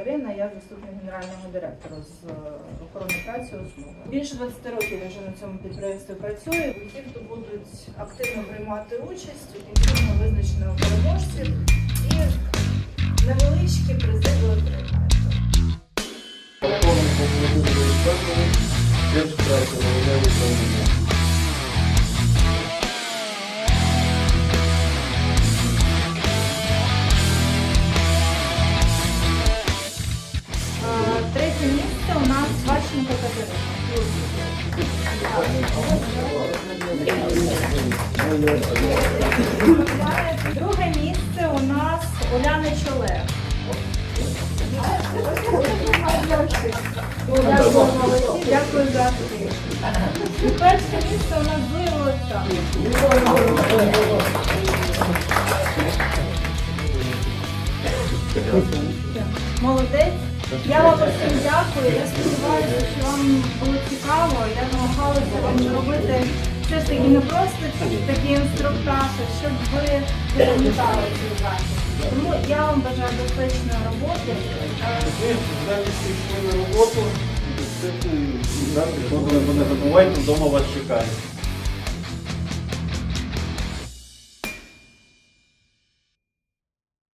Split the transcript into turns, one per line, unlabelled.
Ірина, я заступник генерального директора з е, охорони праці основи. Більше 20 років я вже на цьому підприємстві працюю. Ті, хто будуть активно приймати участь, конкурсі визначено переможців і невеличкі призи отримаєте.
Полковник Володимир Петрович,
Друге місце у нас Уляна Чоле. Дякую за актив. Перше місце у нас Зуєва Молодець. Я вам всім дякую. Я сподіваюся, що вам було цікаво. Все ж таки не просто такий інструктаж, щоб ви запам'ятали цю захід. Тому я вам бажаю безпечної роботи.
Роботу, і завтра, не забувайте, вдома вас чекають.